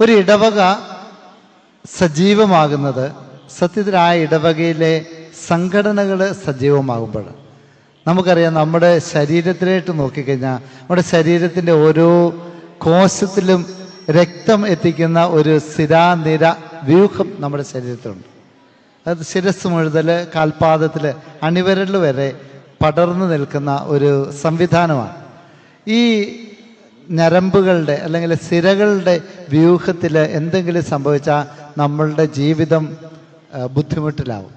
ഒരു ഇടവക സജീവമാകുന്നത് സത്യത്തിൽ ആ ഇടവകയിലെ സംഘടനകൾ സജീവമാകുമ്പോൾ. നമുക്കറിയാം നമ്മുടെ ശരീരത്തിലേക്ക് നോക്കിക്കഴിഞ്ഞാൽ നമ്മുടെ ശരീരത്തിന്റെ ഓരോ കോശത്തിലും രക്തം എത്തിക്കുന്ന ഒരു സ്ഥിരാനിര വ്യൂഹം നമ്മുടെ ശരീരത്തിലുണ്ട്. അത് ശിരസ് മുഴുതൽ കാൽപാദത്തിൽ അണിവരൽ വരെ പടർന്നു നിൽക്കുന്ന ഒരു സംവിധാനമാണ്. ഈ ഞരമ്പുകളുടെ അല്ലെങ്കിൽ സിരകളുടെ വ്യൂഹത്തിൽ എന്തെങ്കിലും സംഭവിച്ചാൽ നമ്മളുടെ ജീവിതം ബുദ്ധിമുട്ടിലാവും.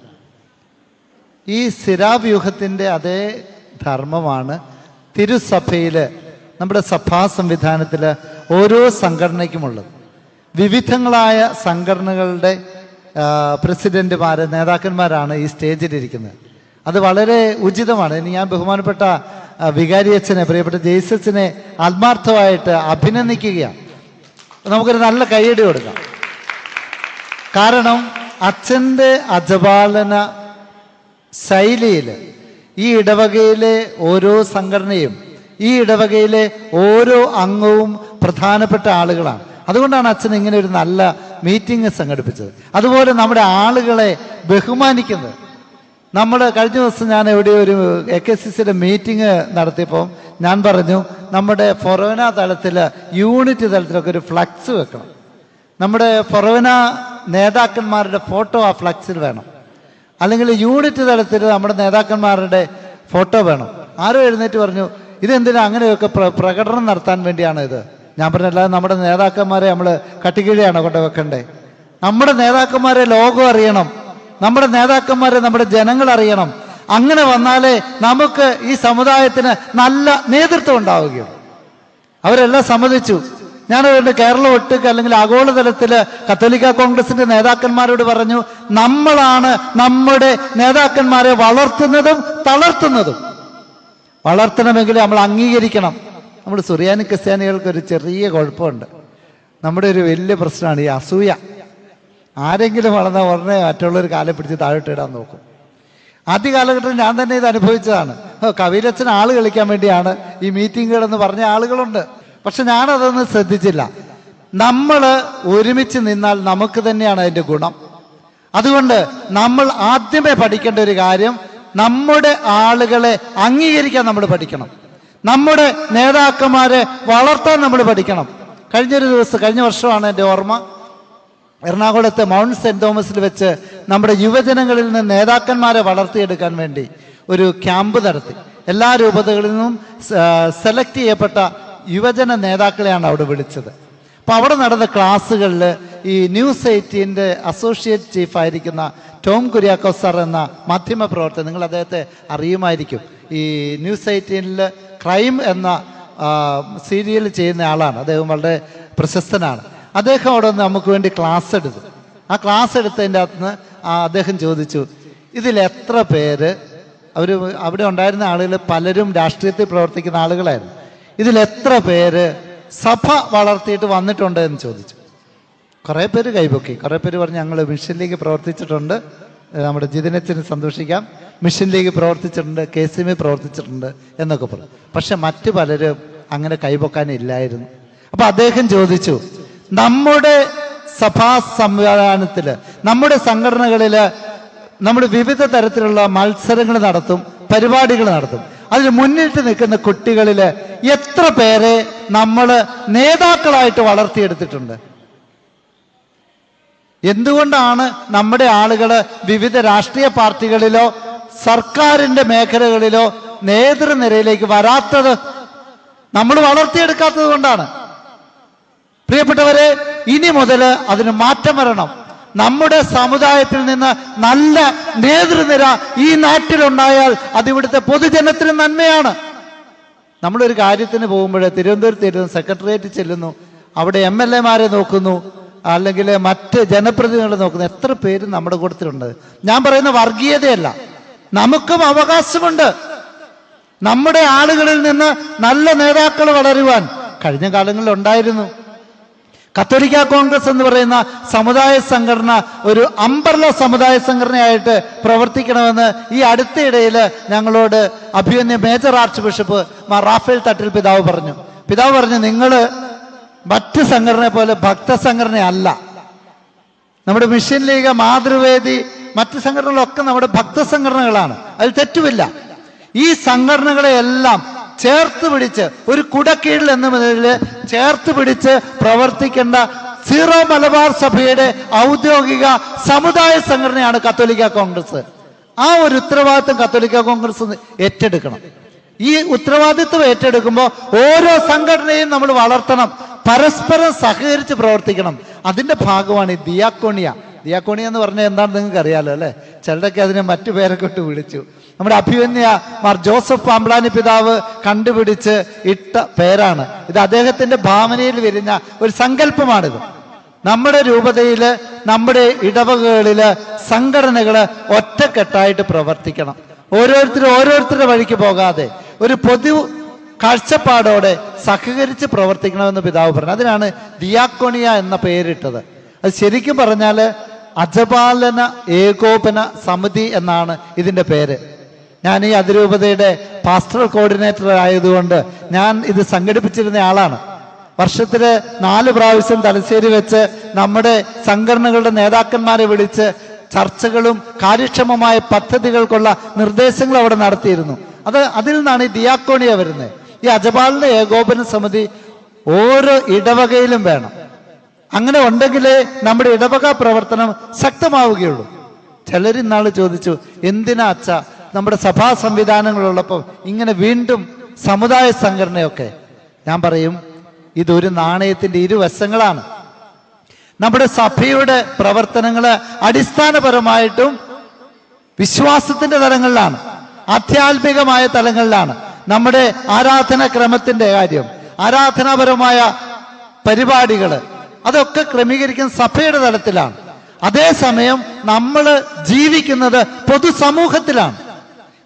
ഈ സിരാവ്യൂഹത്തിന്റെ അതേ ധർമ്മമാണ് തിരുസഭയിൽ നമ്മുടെ സഭാ സംവിധാനത്തിൽ ഓരോ സംഘടനയ്ക്കുമുള്ളത്. വിവിധങ്ങളായ സംഘടനകളുടെ പ്രസിഡന്റുമാർ നേതാക്കന്മാരാണ് ഈ സ്റ്റേജിലിരിക്കുന്നത്. അത് വളരെ ഉചിതമാണ്. ഇനി ഞാൻ ബഹുമാനപ്പെട്ട വികാരി അച്ഛനെ പ്രിയപ്പെട്ട ജെയ്സസിനെ ആത്മാർത്ഥമായിട്ട് അഭിനന്ദിക്കുകയാണ്. നമുക്കൊരു നല്ല കൈയടി കൊടുക്കാം. കാരണം അച്ഛന്റെ അജപാലന ശൈലിയിൽ ഈ ഇടവകയിലെ ഓരോ സംഘടനയും ഈ ഇടവകയിലെ ഓരോ അംഗവും പ്രധാനപ്പെട്ട ആളുകളാണ്. അതുകൊണ്ടാണ് അച്ഛൻ ഇങ്ങനെ ഒരു നല്ല മീറ്റിംഗ് സംഘടിപ്പിച്ചത്. അതുപോലെ നമ്മുടെ ആളുകളെ ബഹുമാനിക്കുന്നത്. നമ്മൾ കഴിഞ്ഞ ദിവസം ഞാൻ എവിടെ ഒരു എ കെ സി സിയുടെ മീറ്റിംഗ് നടത്തിയപ്പോൾ ഞാൻ പറഞ്ഞു നമ്മുടെ ഫൊറോന തലത്തിൽ യൂണിറ്റ് തലത്തിലൊക്കെ ഒരു ഫ്ലക്സ് വെക്കണം. നമ്മുടെ ഫൊറോന നേതാക്കന്മാരുടെ ഫോട്ടോ ആ ഫ്ലക്സിൽ വേണം. അല്ലെങ്കിൽ യൂണിറ്റ് തലത്തിൽ നമ്മുടെ നേതാക്കന്മാരുടെ ഫോട്ടോ വേണം. ആരോ എഴുന്നേറ്റ് പറഞ്ഞു ഇതെന്തിനാ അങ്ങനെയൊക്കെ പ്ര- പ്രകടനം നടത്താൻ വേണ്ടിയാണ് ഇത്? ഞാൻ പറഞ്ഞല്ല നമ്മുടെ നേതാക്കന്മാരെ നമ്മൾ കട്ടിക്കിഴിയാണ് കൊണ്ടുവെക്കണ്ടേ? നമ്മുടെ നേതാക്കന്മാരെ ലോകം അറിയണം. നമ്മുടെ നേതാക്കന്മാരെ നമ്മുടെ ജനങ്ങൾ അറിയണം. അങ്ങനെ വന്നാലേ നമുക്ക് ഈ സമുദായത്തിന് നല്ല നേതൃത്വം ഉണ്ടാവുകയുള്ളൂ. അവരെല്ലാം സമ്മതിച്ചു. ഞാൻ ഞാനതുകൊണ്ട് കേരളം ഒട്ടുക്ക് അല്ലെങ്കിൽ ആഗോളതലത്തിൽ കത്തോലിക്ക കോൺഗ്രസിന്റെ നേതാക്കന്മാരോട് പറഞ്ഞു നമ്മളാണ് നമ്മുടെ നേതാക്കന്മാരെ വളർത്തുന്നതും തളർത്തുന്നതും. വളർത്തണമെങ്കിൽ നമ്മൾ അംഗീകരിക്കണം. നമ്മൾ സുറിയാനി ക്രിസ്ത്യാനികൾക്ക് ഒരു ചെറിയ കുഴപ്പമുണ്ട്. നമ്മുടെ ഒരു വലിയ പ്രശ്നമാണ് ഈ അസൂയ. ആരെങ്കിലും വളർന്ന ഉടനെ മറ്റുള്ളവർ കാലെ പിടിച്ച് താഴോട്ട് ഇടാൻ നോക്കും. ആദ്യ കാലഘട്ടത്തിൽ ഞാൻ തന്നെ ഇത് അനുഭവിച്ചതാണ്. കവിരച്ചൻ ആൾ കളിക്കാൻ വേണ്ടിയാണ് ഈ മീറ്റിങ്ങുകളെന്ന് പറഞ്ഞ ആളുകളുണ്ട്. പക്ഷെ ഞാനതൊന്നും ശ്രദ്ധിച്ചില്ല. നമ്മൾ ഒരുമിച്ച് നിന്നാൽ നമുക്ക് തന്നെയാണ് അതിന്റെ ഗുണം. അതുകൊണ്ട് നമ്മൾ ആദ്യമേ പഠിക്കേണ്ട ഒരു കാര്യം നമ്മുടെ ആളുകളെ അംഗീകരിക്കാൻ നമ്മൾ പഠിക്കണം. നമ്മുടെ നേതാക്കന്മാരെ വളർത്താൻ നമ്മൾ പഠിക്കണം. കഴിഞ്ഞൊരു ദിവസം കഴിഞ്ഞ വർഷമാണ് എന്റെ ഓർമ്മ. എറണാകുളത്തെ മൗണ്ട് സെന്റ് തോമസിൽ വെച്ച് നമ്മുടെ യുവജനങ്ങളിൽ നിന്ന് നേതാക്കന്മാരെ വളർത്തിയെടുക്കാൻ വേണ്ടി ഒരു ക്യാമ്പ് നടത്തി. എല്ലാ രൂപതകളിൽ നിന്നും സെലക്ട് ചെയ്യപ്പെട്ട യുവജന നേതാക്കളെയാണ് അവിടെ വിളിച്ചത്. അപ്പോൾ അവിടെ നടന്ന ക്ലാസ്സുകളിൽ ഈ ന്യൂസ് എയ്റ്റീന്റെ അസോസിയേറ്റ് ചീഫ് ആയിരിക്കുന്ന ടോം കുര്യാക്കോസ് സാർ എന്ന മാധ്യമ പ്രവർത്തകൻ നിങ്ങൾ അദ്ദേഹത്തെ അറിയുമായിരിക്കും. ഈ ന്യൂസ് എയ്റ്റീനിൽ ക്രൈം എന്ന സീരിയൽ ചെയ്യുന്ന ആളാണ്. അദ്ദേഹം വളരെ പ്രശസ്തനാണ്. അദ്ദേഹം അവിടെ നിന്ന് നമുക്ക് വേണ്ടി ക്ലാസ് എടുത്തു. ആ ക്ലാസ് എടുത്തതിന്റെ അകത്ത് നിന്ന് അദ്ദേഹം ചോദിച്ചു ഇതിൽ എത്ര പേര്? അവർ അവിടെ ഉണ്ടായിരുന്ന ആളുകൾ പലരും രാഷ്ട്രീയത്തിൽ പ്രവർത്തിക്കുന്ന ആളുകളായിരുന്നു. ഇതിൽ എത്ര പേര്? സഭ വളർത്തിയിട്ട് വന്നിട്ടുണ്ട് എന്ന് ചോദിച്ചു. കുറേ പേര് കൈപൊക്കി. കുറേ പേര് പറഞ്ഞ് ഞങ്ങൾ മിഷൻ ലീഗ് പ്രവർത്തിച്ചിട്ടുണ്ട്. നമ്മുടെ ജിതിനച്ചന് സന്തോഷിക്കാം. മിഷൻ ലീഗ് പ്രവർത്തിച്ചിട്ടുണ്ട് കെ സി പ്രവർത്തിച്ചിട്ടുണ്ട് എന്നൊക്കെ പറഞ്ഞു. പക്ഷെ മറ്റു പലരും അങ്ങനെ കൈപൊക്കാനില്ലായിരുന്നു. അപ്പോൾ അദ്ദേഹം ചോദിച്ചു നമ്മുടെ സഭാ സംവിധാനത്തിൽ നമ്മുടെ സംഘടനകളിൽ നമ്മൾ വിവിധ തരത്തിലുള്ള മത്സരങ്ങൾ നടത്തും പരിപാടികൾ നടത്തും. അതിൽ മുന്നിട്ട് നിൽക്കുന്ന കുട്ടികളിൽ എത്ര പേരെ നമ്മൾ നേതാക്കളായിട്ട് വളർത്തിയെടുത്തിട്ടുണ്ട്? എന്തുകൊണ്ടാണ് നമ്മുടെ ആളുകൾ വിവിധ രാഷ്ട്രീയ പാർട്ടികളിലോ സർക്കാരിന്റെ മേഖലകളിലോ നേതൃനിരയിലേക്ക് വരാത്തത്? നമ്മൾ വളർത്തിയെടുക്കാത്തത് കൊണ്ടാണ്. പ്രിയപ്പെട്ടവരെ ഇനി മുതൽ അതിന് മാറ്റം വരണം. നമ്മുടെ സമുദായത്തിൽ നിന്ന് നല്ല നേതൃനിര ഈ നാട്ടിലുണ്ടായാൽ അത് ഇവിടുത്തെ പൊതുജനത്തിന് നന്മയാണ്. നമ്മളൊരു കാര്യത്തിന് പോകുമ്പോൾ തിരുവനന്തപുരത്ത് ഇരുന്ന് സെക്രട്ടേറിയറ്റ് ചെല്ലുന്നു. അവിടെ എം എൽ എമാരെ നോക്കുന്നു. അല്ലെങ്കിൽ മറ്റ് ജനപ്രതിനിധികളെ നോക്കുന്നു. എത്ര പേര് നമ്മുടെ കൂട്ടത്തിലുണ്ട്. ഞാൻ പറയുന്ന വർഗീയതയല്ല. നമുക്കും അവകാശമുണ്ട്. നമ്മുടെ ആളുകളിൽ നിന്ന് നല്ല നേതാക്കൾ വളരുവാൻ. കഴിഞ്ഞ കാലങ്ങളിൽ ഉണ്ടായിരുന്നു. കത്തോലിക്ക കോൺഗ്രസ് എന്ന് പറയുന്ന സമുദായ സംഘടന ഒരു അമ്പർല സമുദായ സംഘടനയായിട്ട് പ്രവർത്തിക്കണമെന്ന് ഈ അടുത്തിടയിൽ ഞങ്ങളോട് അഭിമന്യ major archbishop Mar Raphael Thattil പിതാവ് പറഞ്ഞു. പിതാവ് പറഞ്ഞു നിങ്ങൾ മറ്റ് സംഘടന പോലെ ഭക്ത സംഘടനയല്ല. നമ്മുടെ മിഷൻ ലീഗ് മാതൃവേദി മറ്റ് സംഘടനകളൊക്കെ നമ്മുടെ ഭക്ത സംഘടനകളാണ്. അതിൽ തെറ്റുമില്ല. ഈ സംഘടനകളെയെല്ലാം ചേർത്ത് പിടിച്ച് ഒരു കുടക്കീഴിൽ എന്ന നിലയിൽ ചേർത്ത് പിടിച്ച് പ്രവർത്തിക്കേണ്ട സീറോ മലബാർ സഭയുടെ ഔദ്യോഗിക സമുദായ സംഘടനയാണ് കത്തോലിക്ക കോൺഗ്രസ്. ആ ഒരു ഉത്തരവാദിത്വം കത്തോലിക്ക കോൺഗ്രസ് ഏറ്റെടുക്കണം. ഈ ഉത്തരവാദിത്വം ഏറ്റെടുക്കുമ്പോൾ ഓരോ സംഘടനയും നമ്മൾ വളർത്തണം. പരസ്പരം സഹകരിച്ച് പ്രവർത്തിക്കണം. അതിന്റെ ഭാഗമാണ് ഈ ദിയാക്കോണിയ. ദിയാക്കോണിയ എന്ന് പറഞ്ഞാൽ എന്താണെന്ന് നിങ്ങൾക്ക് അറിയാലോ അല്ലേ? ചിലരൊക്കെ അതിനെ മറ്റു പേരൊക്കെ ഇട്ട് വിളിച്ചു. നമ്മുടെ അഭിമന്യ മാർ ജോസഫ് പാമ്പ്ലാനി പിതാവ് കണ്ടുപിടിച്ച് ഇട്ട പേരാണ്. ഇത് അദ്ദേഹത്തിന്റെ ഭാവനയിൽ വിരിഞ്ഞ ഒരു സങ്കല്പമാണിത്. നമ്മുടെ രൂപതയിൽ നമ്മുടെ ഇടവകകളിൽ സംഘടനകൾ ഒറ്റക്കെട്ടായിട്ട് പ്രവർത്തിക്കണം. ഓരോരുത്തരും ഓരോരുത്തരുടെ വഴിക്ക് പോകാതെ ഒരു പൊതു കാഴ്ചപ്പാടോടെ സഹകരിച്ച് പ്രവർത്തിക്കണമെന്ന് പിതാവ് പറഞ്ഞു. അതിനാണ് ദിയാക്കോണിയ എന്ന പേരിട്ടത്. അത് ശരിക്കും പറഞ്ഞാൽ അജപാലന ഏകോപന സമിതി എന്നാണ് ഇതിന്റെ പേര്. ഞാൻ ഈ അതിരൂപതയുടെ പാസ്റ്ററൽ കോർഡിനേറ്റർ ആയതുകൊണ്ട് ഞാൻ ഇത് സംഘടിപ്പിച്ചിരുന്ന ആളാണ്. വർഷത്തിൽ നാല് പ്രാവശ്യം തലശ്ശേരി വെച്ച് നമ്മുടെ സംഘടനകളുടെ നേതാക്കന്മാരെ വിളിച്ച് ചർച്ചകളും കാര്യക്ഷമമായ പദ്ധതികൾക്കുള്ള നിർദ്ദേശങ്ങൾ അവിടെ നടത്തിയിരുന്നു. അത് അതിൽ നിന്നാണ് ഈ ദിയാക്കോണിയ വരുന്നത്. ഈ അജപാലിന്റെ ഏകോപന സമിതി ഓരോ ഇടവകയിലും വേണം. അങ്ങനെ ഉണ്ടെങ്കിലേ നമ്മുടെ ഇടവക പ്രവർത്തനം ശക്തമാവുകയുള്ളൂ. ചിലർ ഇന്നാൾ ചോദിച്ചു എന്തിനാ അച്ഛ നമ്മുടെ സഭാ സംവിധാനങ്ങളുള്ളപ്പോൾ ഇങ്ങനെ വീണ്ടും സമുദായ സംഘടനയൊക്കെ? ഞാൻ പറയും ഇതൊരു നാണയത്തിന്റെ ഇരുവശങ്ങളാണ്. നമ്മുടെ സഭയുടെ പ്രവർത്തനങ്ങൾ അടിസ്ഥാനപരമായിട്ടും വിശ്വാസത്തിന്റെ തലങ്ങളിലാണ് ആധ്യാത്മികമായ തലങ്ങളിലാണ്. നമ്മുടെ ആരാധന ക്രമത്തിന്റെ കാര്യം ആരാധനാപരമായ പരിപാടികൾ അതൊക്കെ ക്രമീകരിക്കുന്ന സഭയുടെ തലത്തിലാണ്. അതേസമയം നമ്മൾ ജീവിക്കുന്നത് പൊതുസമൂഹത്തിലാണ്.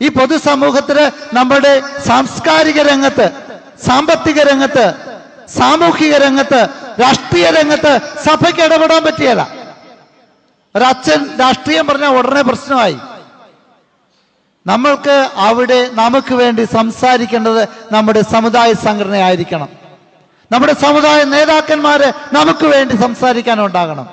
ഈ പൊതുസമൂഹത്തിൽ നമ്മുടെ സാംസ്കാരിക രംഗത്ത് സാമ്പത്തിക രംഗത്ത് സാമൂഹിക രംഗത്ത് രാഷ്ട്രീയ രംഗത്ത് സഭയ്ക്ക് ഇടപെടാൻ പറ്റിയല്ല. ഒരച്ഛൻ രാഷ്ട്രീയം പറഞ്ഞാൽ ഉടനെ പ്രശ്നമായി. നമ്മൾക്ക് അവിടെ നമുക്ക് വേണ്ടി സംസാരിക്കേണ്ടത് നമ്മുടെ സമുദായ സംഘടനയായിരിക്കണം. നമ്മുടെ സമുദായ നേതാക്കന്മാര് നമുക്ക് വേണ്ടി സംസാരിക്കാൻ ഉണ്ടാകണം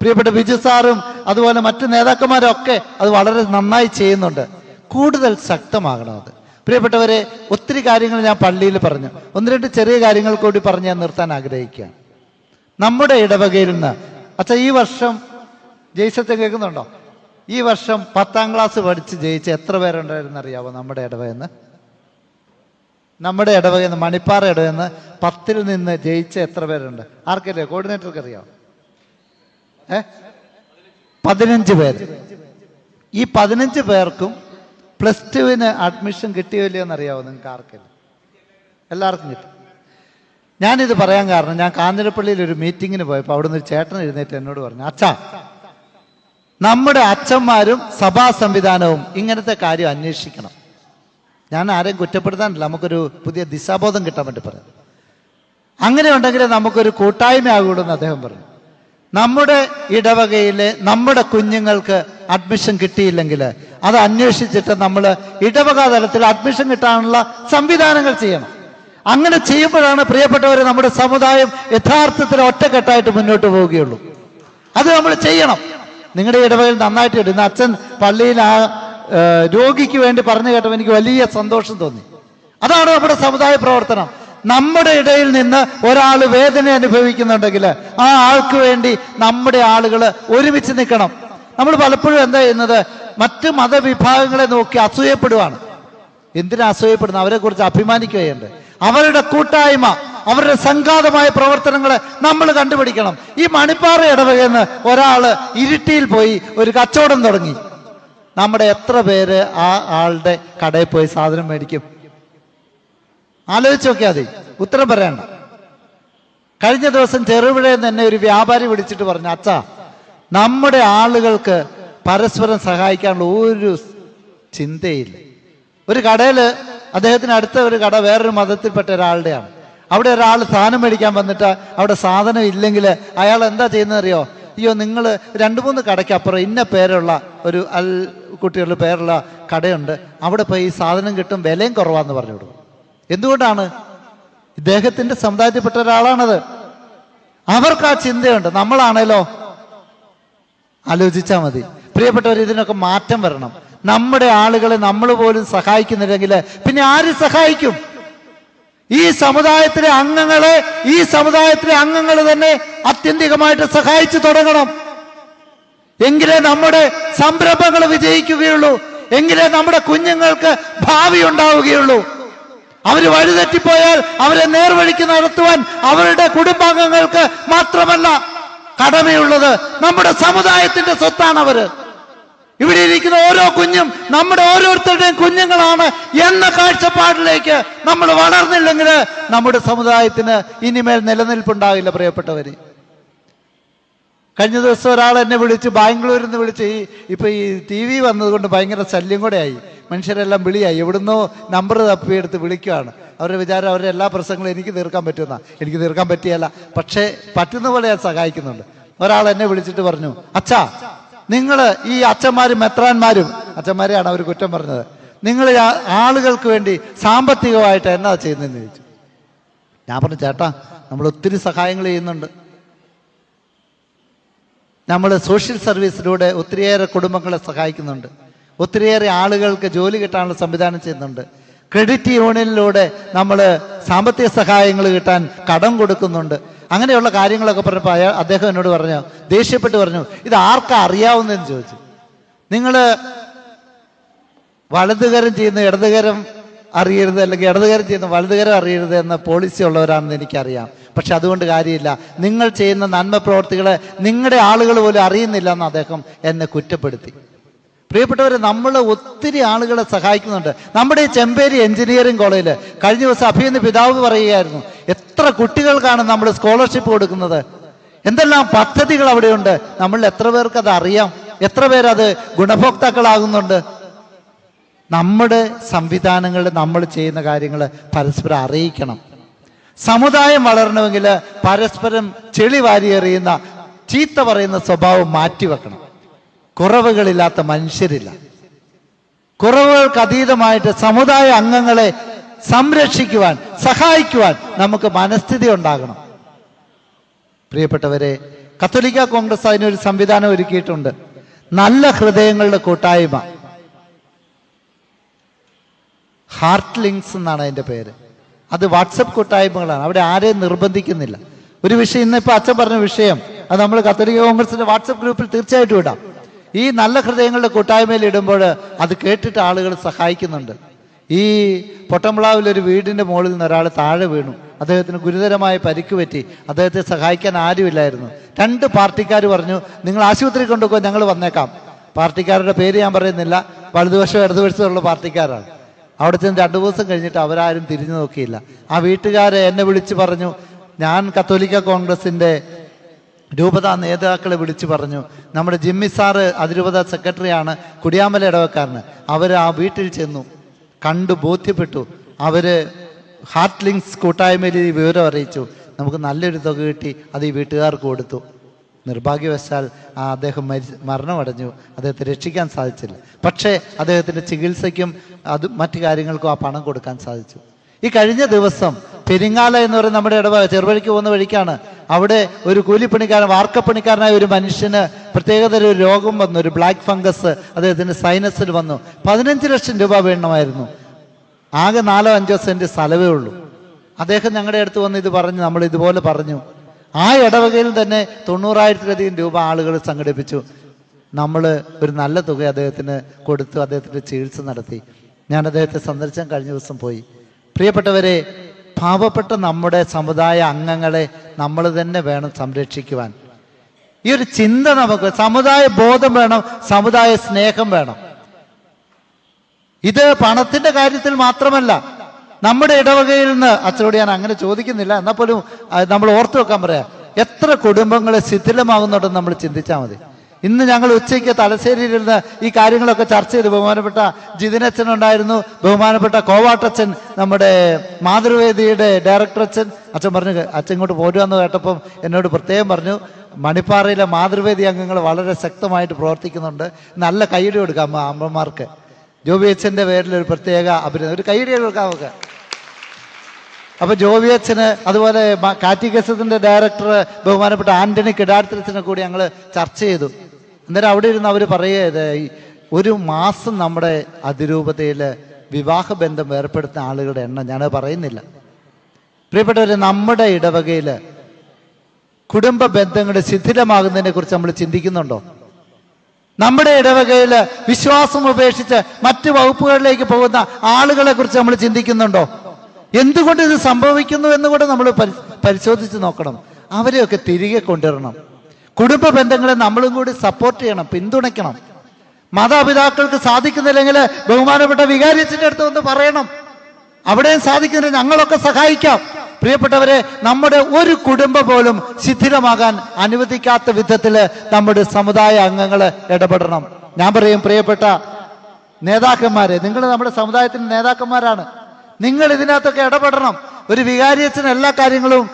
പ്രിയപ്പെട്ട ബിജു സാറും അതുപോലെ മറ്റ് നേതാക്കന്മാരും ഒക്കെ അത് വളരെ നന്നായി ചെയ്യുന്നുണ്ട്. കൂടുതൽ ശക്തമാകണം അത്. പ്രിയപ്പെട്ടവരെ ഒത്തിരി കാര്യങ്ങൾ ഞാൻ പള്ളിയിൽ പറഞ്ഞു. ഒന്ന് രണ്ട് ചെറിയ കാര്യങ്ങൾ കൂടി പറഞ്ഞ് ഞാൻ നിർത്താൻ ആഗ്രഹിക്കുകയാണ്. നമ്മുടെ ഇടവകയിൽ നിന്ന് അച്ഛാ ഈ വർഷം ജയിച്ചത്തെ കേൾക്കുന്നുണ്ടോ? ഈ വർഷം പത്താം ക്ലാസ് പഠിച്ച് ജയിച്ച എത്ര പേരുണ്ടായിരുന്നു അറിയാവോ നമ്മുടെ ഇടവകയെന്ന് നമ്മുടെ ഇടവകയെന്ന് മണിപ്പാറ ഇടവകയെന്ന് പത്തിൽ നിന്ന് ജയിച്ച എത്ര പേരുണ്ട്? ആർക്കറിയാം? കോർഡിനേറ്റർക്ക് അറിയാം? ഏ? പതിനഞ്ച് പേര്. ഈ പതിനഞ്ച് പേർക്കും പ്ലസ് ടുവിന് അഡ്മിഷൻ കിട്ടിയോ ഇല്ലയോ നിങ്ങൾക്ക് ആർക്കില്ല എല്ലാവർക്കും കിട്ടും. ഞാനിത് പറയാൻ കാരണം ഞാൻ കാഞ്ഞിരപ്പള്ളിയിൽ ഒരു മീറ്റിങ്ങിന് പോയപ്പോൾ അവിടെ ഒരു ചേട്ടൻ എഴുന്നേറ്റ് എന്നോട് പറഞ്ഞു അച്ഛാ നമ്മുടെ അച്ഛന്മാരും സഭാ സംവിധാനവും ഇങ്ങനത്തെ കാര്യം അന്വേഷിക്കണം. ഞാൻ ആരെയും കുറ്റപ്പെടുത്താനില്ല. നമുക്കൊരു പുതിയ ദിശാബോധം കിട്ടാൻ വേണ്ടി പറയാം അങ്ങനെ ഉണ്ടെങ്കിൽ നമുക്കൊരു കൂട്ടായ്മയാകുള്ളൂ എന്ന് അദ്ദേഹം പറഞ്ഞു. നമ്മുടെ ഇടവകയിലെ നമ്മുടെ കുഞ്ഞുങ്ങൾക്ക് അഡ്മിഷൻ കിട്ടിയില്ലെങ്കിൽ അത് അന്വേഷിച്ചിട്ട് നമ്മൾ ഇടവക തലത്തിൽ അഡ്മിഷൻ കിട്ടാനുള്ള സംവിധാനങ്ങൾ ചെയ്യണം. അങ്ങനെ ചെയ്യുമ്പോഴാണ് പ്രിയപ്പെട്ടവർ നമ്മുടെ സമുദായം യഥാർത്ഥത്തിൽ ഒറ്റക്കെട്ടായിട്ട് മുന്നോട്ട് പോവുകയുള്ളൂ. അത് നമ്മൾ ചെയ്യണം. നിങ്ങളുടെ ഇടവകയിൽ നന്നായിട്ട് ഇടുന്ന അച്ഛൻ പള്ളിയിൽ ആ രോഗിക്ക് വേണ്ടി പറഞ്ഞു കേട്ടപ്പോൾ എനിക്ക് വലിയ സന്തോഷം തോന്നി. അതാണ് നമ്മുടെ സമുദായ പ്രവർത്തനം. നമ്മുടെ ഇടയിൽ നിന്ന് ഒരാൾ വേദന അനുഭവിക്കുന്നുണ്ടെങ്കിൽ ആ ആൾക്ക് വേണ്ടി നമ്മുടെ ആളുകൾ ഒരുമിച്ച് നിൽക്കണം. നമ്മൾ പലപ്പോഴും എന്താ ചെയ്യുന്നത്? മറ്റ് മതവിഭാഗങ്ങളെ നോക്കി അസൂയപ്പെടുവാണ്. എന്തിനാ അസൂയപ്പെടുന്നത്? അവരെ കുറിച്ച് അഭിമാനിക്കുകയുണ്ട്. അവരുടെ കൂട്ടായ്മ അവരുടെ സംഘാതമായ പ്രവർത്തനങ്ങളെ നമ്മൾ കണ്ടുപിടിക്കണം. ഈ മണിപ്പാറ ഇടവകയെന്ന് ഒരാൾ ഇരുട്ടിയിൽ പോയി ഒരു കച്ചവടം തുടങ്ങി. നമ്മുടെ എത്ര പേര് ആ ആളുടെ കടയിൽ പോയി സാധനം മേടിക്കും? ആലോചിച്ച് നോക്കിയാൽ മതി. ഉത്തരം പറയണ്ട. കഴിഞ്ഞ ദിവസം ചെറുപുഴയിൽ തന്നെ ഒരു വ്യാപാരി വിളിച്ചിട്ട് പറഞ്ഞു അച്ഛാ നമ്മുടെ ആളുകൾക്ക് പരസ്പരം സഹായിക്കാനുള്ള ഒരു ചിന്തയില്ല. ഒരു കടയിൽ അദ്ദേഹത്തിന് അടുത്ത ഒരു കട വേറൊരു മതത്തിൽപ്പെട്ട ഒരാളുടെയാണ്. അവിടെ ഒരാൾ സാധനം മേടിക്കാൻ വന്നിട്ട് അവിടെ സാധനം ഇല്ലെങ്കിൽ അയാൾ എന്താ ചെയ്യുന്നത് അറിയോ അയ്യോ നിങ്ങൾ രണ്ട് മൂന്ന് കടയ്ക്ക് അപ്പുറം ഇന്ന പേരുള്ള ഒരു അൽ കുട്ടികളുടെ പേരുള്ള കടയുണ്ട്. അവിടെ പോയി ഈ സാധനം കിട്ടും വിലയും കുറവാന്ന് പറഞ്ഞു കൊടുക്കും. എന്തുകൊണ്ടാണ്? ഇദ്ദേഹത്തിന്റെ സമുദായത്തിൽപ്പെട്ട ഒരാളാണത്. അവർക്ക് ആ ചിന്തയുണ്ട്. നമ്മളാണല്ലോ ആലോചിച്ചാൽ മതി. പ്രിയപ്പെട്ടവർ ഇതിനൊക്കെ മാറ്റം വരണം. നമ്മുടെ ആളുകളെ നമ്മൾ പോലും സഹായിക്കുന്നില്ലെങ്കിൽ പിന്നെ ആര് സഹായിക്കും? ഈ സമുദായത്തിലെ അംഗങ്ങളെ ഈ സമുദായത്തിലെ അംഗങ്ങൾ തന്നെ അത്യന്തികമായിട്ട് സഹായിച്ചു തുടങ്ങണം. എങ്കിലേ നമ്മുടെ സംരംഭങ്ങൾ വിജയിക്കുകയുള്ളൂ. എങ്കിലേ നമ്മുടെ കുഞ്ഞുങ്ങൾക്ക് ഭാവി ഉണ്ടാവുകയുള്ളൂ. അവർ വഴിതെറ്റിപ്പോയാൽ അവരെ നേർവഴിക്ക് നടത്തുവാൻ അവരുടെ കുടുംബാംഗങ്ങൾക്ക് മാത്രമല്ല കടമയുള്ളത്. നമ്മുടെ സമുദായത്തിന്റെ സ്വത്താണ് അവർ ഇവിടെ ഇരിക്കുന്ന ഓരോ കുഞ്ഞും നമ്മുടെ ഓരോരുത്തരുടെയും കുഞ്ഞുങ്ങളാണ് എന്ന കാഴ്ചപ്പാടിലേക്ക് നമ്മൾ വളർന്നില്ലെങ്കിൽ നമ്മുടെ സമുദായത്തിന് ഇനിമേൽ നിലനിൽപ്പുണ്ടാകില്ല പ്രിയപ്പെട്ടവര്. കഴിഞ്ഞ ദിവസം ഒരാൾ എന്നെ വിളിച്ച് ബാംഗ്ലൂരിൽ നിന്ന് വിളിച്ച് ഈ ഇപ്പൊ ഈ ടി വി വന്നതുകൊണ്ട് ഭയങ്കര ശല്യം കൂടെ ആയി മനുഷ്യരെല്ലാം വിളിയായി. എവിടുന്നോ നമ്പർ തപ്പിയെടുത്ത് വിളിക്കുകയാണ് അവരുടെ വിചാരം അവരുടെ എല്ലാ പ്രശ്നങ്ങളും എനിക്ക് തീർക്കാൻ പറ്റുന്ന എനിക്ക് തീർക്കാൻ പറ്റിയല്ല. പക്ഷേ പറ്റുന്ന പോലെ ഞാൻ സഹായിക്കുന്നുണ്ട്. ഒരാൾ എന്നെ വിളിച്ചിട്ട് പറഞ്ഞു അച്ഛാ നിങ്ങൾ ഈ അച്ഛന്മാരും മെത്രാന്മാരും അച്ഛന്മാരെയാണ് അവർ കുറ്റം പറഞ്ഞത്. നിങ്ങൾ ആളുകൾക്ക് വേണ്ടി സാമ്പത്തികമായിട്ട് എന്നാ ചെയ്യുന്നതെന്ന് ചോദിച്ചു. ഞാൻ പറഞ്ഞു ചേട്ടാ നമ്മൾ ഒത്തിരി സഹായങ്ങൾ ചെയ്യുന്നുണ്ട്. നമ്മൾ സോഷ്യൽ സർവീസിലൂടെ ഒത്തിരിയേറെ കുടുംബങ്ങളെ സഹായിക്കുന്നുണ്ട്. ഒത്തിരിയേറെ ആളുകൾക്ക് ജോലി കിട്ടാനുള്ള സംവിധാനം ചെയ്യുന്നുണ്ട്. ക്രെഡിറ്റ് യൂണിയനിലൂടെ നമ്മൾ സാമ്പത്തിക സഹായങ്ങൾ കിട്ടാൻ കടം കൊടുക്കുന്നുണ്ട്. അങ്ങനെയുള്ള കാര്യങ്ങളൊക്കെ പറഞ്ഞപ്പോൾ അയാൾ അദ്ദേഹം എന്നോട് പറഞ്ഞു ദേഷ്യപ്പെട്ട് പറഞ്ഞു ഇത് ആർക്കാ അറിയാവുന്നതെന്ന് ചോദിച്ചു. നിങ്ങൾ വലതുകരം ചെയ്യുന്ന ഇടതുകരം അറിയരുത് അല്ലെങ്കിൽ ഇടതുകരം ചെയ്യുന്ന വലതുകരം അറിയരുത് എന്ന പോളിസി ഉള്ളവരാണെന്ന് എനിക്കറിയാം. പക്ഷെ അതുകൊണ്ട് കാര്യമില്ല. നിങ്ങൾ ചെയ്യുന്ന നന്മ പ്രവർത്തികളെ നിങ്ങളുടെ ആളുകൾ പോലും അറിയുന്നില്ല എന്ന് അദ്ദേഹം എന്നെ കുറ്റപ്പെടുത്തി. പ്രിയപ്പെട്ടവരെ നമ്മൾ ഒത്തിരി ആളുകളെ സഹായിക്കുന്നുണ്ട്. നമ്മുടെ ഈ ചെമ്പേരി എഞ്ചിനീയറിംഗ് കോളേജിൽ കഴിഞ്ഞ ദിവസം അഭിയെന്ന് പിതാവ് പറയുകയായിരുന്നു എത്ര കുട്ടികൾക്കാണ് നമ്മൾ സ്കോളർഷിപ്പ് കൊടുക്കുന്നത്? എന്തെല്ലാം പദ്ധതികൾ അവിടെയുണ്ട്? നമ്മൾ എത്ര പേർക്ക് അത് അറിയാം? എത്ര പേരത് ഗുണഭോക്താക്കളാകുന്നുണ്ട്? നമ്മുടെ സംവിധാനങ്ങളിൽ നമ്മൾ ചെയ്യുന്ന കാര്യങ്ങൾ പരസ്പരം അറിയിക്കണം. സമുദായം വളരണമെങ്കിൽ പരസ്പരം ചെളി വാരിയെറിയുന്ന ചീത്ത പറയുന്ന സ്വഭാവം മാറ്റിവെക്കണം. കുറവുകളില്ലാത്ത മനുഷ്യരില്ല. കുറവുകൾക്ക് അതീതമായിട്ട് സമുദായ അംഗങ്ങളെ സംരക്ഷിക്കുവാൻ സഹായിക്കുവാൻ നമുക്ക് മനസ്ഥിതി ഉണ്ടാകണം. പ്രിയപ്പെട്ടവരെ കത്തോലിക്ക കോൺഗ്രസ് അതിനൊരു സംവിധാനം ഒരുക്കിയിട്ടുണ്ട്. നല്ല ഹൃദയങ്ങളുടെ കൂട്ടായ്മ. ഹാർട്ട് ലിങ്ക്സ് എന്നാണ് അതിന്റെ പേര്. അത് വാട്സപ്പ് കൂട്ടായ്മകളാണ്. അവിടെ ആരെയും നിർബന്ധിക്കുന്നില്ല. ഒരു വിഷയം ഇന്നിപ്പോൾ അച്ഛൻ പറഞ്ഞ വിഷയം അത് നമ്മൾ കത്തോലിക്ക കോൺഗ്രസിന്റെ വാട്സപ്പ് ഗ്രൂപ്പിൽ തീർച്ചയായിട്ടും ഇടാം. ഈ നല്ല ഹൃദയങ്ങളുടെ കൂട്ടായ്മയിൽ ഇടുമ്പോൾ അത് കേട്ടിട്ട് ആളുകൾ സഹായിക്കുന്നുണ്ട്. ഈ പൊട്ടമ്പളാവിലൊരു ഒരു വീടിന്റെ മുകളിൽ നിന്ന് ഒരാൾ താഴെ വീണു. അദ്ദേഹത്തിന് ഗുരുതരമായ പരിക്ക് പറ്റി. അദ്ദേഹത്തെ സഹായിക്കാൻ ആരുമില്ലായിരുന്നു. രണ്ട് പാർട്ടിക്കാർ പറഞ്ഞു നിങ്ങൾ ആശുപത്രി കൊണ്ടുപോകാൻ ഞങ്ങൾ വന്നേക്കാം. പാർട്ടിക്കാരുടെ പേര് ഞാൻ പറയുന്നില്ല. വലതുവശം ഇടതുവശമുള്ള പാർട്ടിക്കാരാണ്. അവിടെ ചെന്ന് രണ്ടു ദിവസം കഴിഞ്ഞിട്ട് അവരാരും തിരിഞ്ഞു നോക്കിയില്ല. ആ വീട്ടുകാരെ എന്നെ വിളിച്ചു പറഞ്ഞു ഞാൻ കത്തോലിക്ക കോൺഗ്രസിന്റെ രൂപതാ നേതാക്കളെ വിളിച്ചു പറഞ്ഞു നമ്മുടെ ജിമ്മി സാറ് അതിരൂപത സെക്രട്ടറിയാണ് കുടിയാമല ഇടവക്കാരന്. അവർ ആ വീട്ടിൽ ചെന്നു കണ്ടു ബോധ്യപ്പെട്ടു. അവർ ഹാർട്ട് ലിങ്ക്സ് കൂട്ടായ്മയിൽ വിവരം അറിയിച്ചു. നമുക്ക് നല്ലൊരു തുക കിട്ടി അത് ഈ വീട്ടുകാർക്ക് കൊടുത്തു. നിർഭാഗ്യവശാൽ ആ അദ്ദേഹം മരി മരണമടഞ്ഞു. അദ്ദേഹത്തെ രക്ഷിക്കാൻ സാധിച്ചില്ല. പക്ഷേ അദ്ദേഹത്തിന്റെ ചികിത്സയ്ക്കും അത് മറ്റു കാര്യങ്ങൾക്കും ആ പണം കൊടുക്കാൻ സാധിച്ചു. ഈ കഴിഞ്ഞ ദിവസം പെരിങ്ങാല എന്ന് പറയുന്ന നമ്മുടെ ഇടവ ചെറുവഴിക്ക് പോകുന്ന വഴിക്കാണ്. അവിടെ ഒരു കൂലിപ്പണിക്കാരൻ വാർക്കപ്പണിക്കാരനായ ഒരു മനുഷ്യന് പ്രത്യേകതര ഒരു രോഗം വന്നു ഒരു ബ്ലാക്ക് ഫംഗസ് അദ്ദേഹത്തിന് സൈനസിൽ വന്നു. പതിനഞ്ച് ലക്ഷം രൂപ വേണമായിരുന്നു. ആകെ നാലോ അഞ്ചോ സെന്റ് സ്ഥലമേ ഉള്ളൂ. അദ്ദേഹം ഞങ്ങളുടെ അടുത്ത് വന്ന് ഇത് പറഞ്ഞു നമ്മൾ ഇതുപോലെ പറഞ്ഞു. ആ ഇടവകയിൽ തന്നെ തൊണ്ണൂറായിരത്തിലധികം രൂപ ആളുകൾ സംഘടിപ്പിച്ചു. നമ്മൾ ഒരു നല്ല തുക അദ്ദേഹത്തിന് കൊടുത്തു അദ്ദേഹത്തിന്റെ ചികിത്സ നടത്തി. ഞാൻ അദ്ദേഹത്തെ സന്ദർശിക്കാൻ കഴിഞ്ഞ ദിവസം പോയി. പ്രിയപ്പെട്ടവരെ പാവപ്പെട്ട നമ്മുടെ സമുദായ അംഗങ്ങളെ നമ്മൾ തന്നെ വേണം സംരക്ഷിക്കുവാൻ. ഈ ഒരു ചിന്ത നമുക്ക് സമുദായ ബോധം വേണം സമുദായ സ്നേഹം വേണം. ഇത് പണത്തിന്റെ കാര്യത്തിൽ മാത്രമല്ല നമ്മുടെ ഇടവകയിൽ നിന്ന് അച്ഛനോട് ഞാൻ അങ്ങനെ ചോദിക്കുന്നില്ല. എന്നാൽ പോലും നമ്മൾ ഓർത്തു വെക്കാൻ പറയാം. എത്ര കുടുംബങ്ങൾ ശിഥിലമാകുന്നുണ്ടെന്ന് നമ്മൾ ചിന്തിച്ചാൽ മതി. ഇന്ന് ഞങ്ങൾ ഉച്ചയ്ക്ക് തലശ്ശേരിയിലിരുന്ന് ഈ കാര്യങ്ങളൊക്കെ ചർച്ച ചെയ്ത്. ബഹുമാനപ്പെട്ട ജിതിനച്ഛൻ ഉണ്ടായിരുന്നു. ബഹുമാനപ്പെട്ട കോവാട്ടച്ഛൻ നമ്മുടെ മാതൃവേദിയുടെ ഡയറക്ടർ അച്ഛൻ. അച്ഛൻ പറഞ്ഞു അച്ഛൻ ഇങ്ങോട്ട് പോരുവാന്ന് കേട്ടപ്പം എന്നോട് പ്രത്യേകം പറഞ്ഞു മണിപ്പാറയിലെ മാതൃവേദി അംഗങ്ങൾ വളരെ ശക്തമായിട്ട് പ്രവർത്തിക്കുന്നുണ്ട്. നല്ല കൈയ്യടി കൊടുക്കാം അമ്മമാർക്ക്. ജോബി അച്ഛന്റെ പേരിൽ ഒരു പ്രത്യേക അഭിനന്ദനം ഒരു കൈയ്യടി കൊടുക്കാം നമുക്ക്. അപ്പൊ ജോബിയച്ചന് അതുപോലെ മ- ഡയറക്ടർ ബഹുമാനപ്പെട്ട ആന്റണി കിടാർത്തിരച്ചനെ കൂടി ഞങ്ങൾ ചർച്ച ചെയ്തു. അന്നേരം അവിടെ ഇരുന്ന് അവർ പറയുക ഒരു മാസം നമ്മുടെ അതിരൂപതയിൽ വിവാഹബന്ധം ഏർപ്പെടുത്തുന്ന ആളുകളുടെ എണ്ണം. ഞാൻ പറയുന്നില്ല. പ്രിയപ്പെട്ടവരെ നമ്മുടെ ഇടവകയിൽ കുടുംബ ബന്ധങ്ങളുടെ ശിഥിലമാകുന്നതിനെ കുറിച്ച് നമ്മൾ ചിന്തിക്കുന്നുണ്ടോ? നമ്മുടെ ഇടവകയിൽ വിശ്വാസം ഉപേക്ഷിച്ച് മറ്റ് വകുപ്പുകളിലേക്ക് പോകുന്ന ആളുകളെ കുറിച്ച് നമ്മൾ ചിന്തിക്കുന്നുണ്ടോ? എന്തുകൊണ്ട് ഇത് സംഭവിക്കുന്നു എന്ന് കൂടെ നമ്മൾ പരി- പരിശോധിച്ച് നോക്കണം. അവരെയൊക്കെ തിരികെ കൊണ്ടുവരണം. കുടുംബ ബന്ധങ്ങളെ നമ്മളും കൂടി സപ്പോർട്ട് ചെയ്യണം പിന്തുണയ്ക്കണം. മാതാപിതാക്കൾക്ക് സാധിക്കുന്നില്ലെങ്കിൽ ബഹുമാനപ്പെട്ട വികാരിച്ചിന്റെ അടുത്ത് ഒന്ന് പറയണം. അവിടെയും സാധിക്കുന്നില്ല ഞങ്ങളൊക്കെ സഹായിക്കാം. പ്രിയപ്പെട്ടവരെ നമ്മുടെ ഒരു കുടുംബം പോലും ശിഥിലമാകാൻ അനുവദിക്കാത്ത വിധത്തിൽ നമ്മുടെ സമുദായ അംഗങ്ങൾ ഇടപെടണം. ഞാൻ പറയും പ്രിയപ്പെട്ട നേതാക്കന്മാരെ നിങ്ങൾ നമ്മുടെ സമുദായത്തിന്റെ നേതാക്കന്മാരാണ്. നിങ്ങൾ ഇതിനകത്തൊക്കെ ഇടപെടണം. ഒരു വികാരിയച്ഛന് എല്ലാ കാര്യങ്ങളും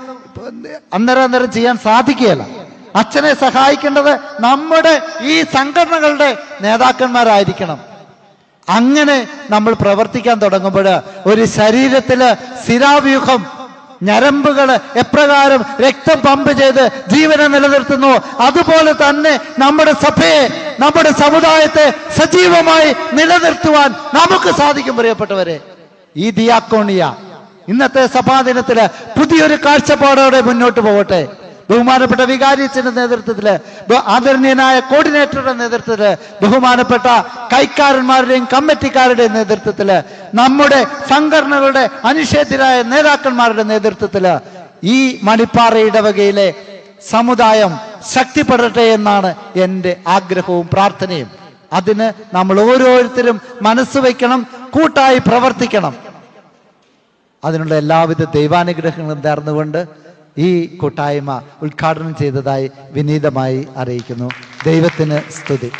അന്നേരം അന്നേരം ചെയ്യാൻ സാധിക്കുകയില്ല. അച്ഛനെ സഹായിക്കേണ്ടത് നമ്മുടെ ഈ സംഘടനകളുടെ നേതാക്കന്മാരായിരിക്കണം. അങ്ങനെ നമ്മൾ പ്രവർത്തിക്കാൻ തുടങ്ങുമ്പോൾ ഒരു ശരീരത്തിൽ സ്ഥിരാവ്യൂഹം ഞരമ്പുകൾ എപ്രകാരം രക്തം പമ്പ് ചെയ്ത് ജീവനെ നിലനിർത്തുന്നു. അതുപോലെ തന്നെ നമ്മുടെ സഭയെ നമ്മുടെ സമുദായത്തെ സജീവമായി നിലനിർത്തുവാൻ നമുക്ക് സാധിക്കും പ്രിയപ്പെട്ടവരെ. ഈ ദിയാക്കോണിയ ഇന്നത്തെ സഭാദിനത്തിൽ പുതിയൊരു കാഴ്ചപ്പാടോടെ മുന്നോട്ട് പോകട്ടെ. ബഹുമാനപ്പെട്ട വികാരിയച്ഛന്റെ നേതൃത്വത്തിൽ ബ- ആദരണീയനായ കോർഡിനേറ്ററുടെ നേതൃത്വത്തിൽ ബഹുമാനപ്പെട്ട കൈക്കാരന്മാരുടെയും കമ്മിറ്റിക്കാരുടെയും നേതൃത്വത്തിൽ നമ്മുടെ സംഘടനകളുടെ അനിഷേധ്യരായ നേതാക്കന്മാരുടെ നേതൃത്വത്തിൽ ഈ മണിപ്പാറ ഇടവകയിലെ സമുദായം ശക്തിപ്പെടട്ടെ എന്നാണ് എന്റെ ആഗ്രഹവും പ്രാർത്ഥനയും. അതിന് നമ്മൾ ഓരോരുത്തരും മനസ്സ് വയ്ക്കണം കൂട്ടായി പ്രവർത്തിക്കണം. അതിനുള്ള എല്ലാവിധ ദൈവാനുഗ്രഹങ്ങളും നേർന്നുകൊണ്ട് ഈ കൂട്ടായ്മ ഉദ്ഘാടനം ചെയ്തതായി വിനീതമായി അറിയിക്കുന്നു. ദൈവത്തിന് സ്തുതി.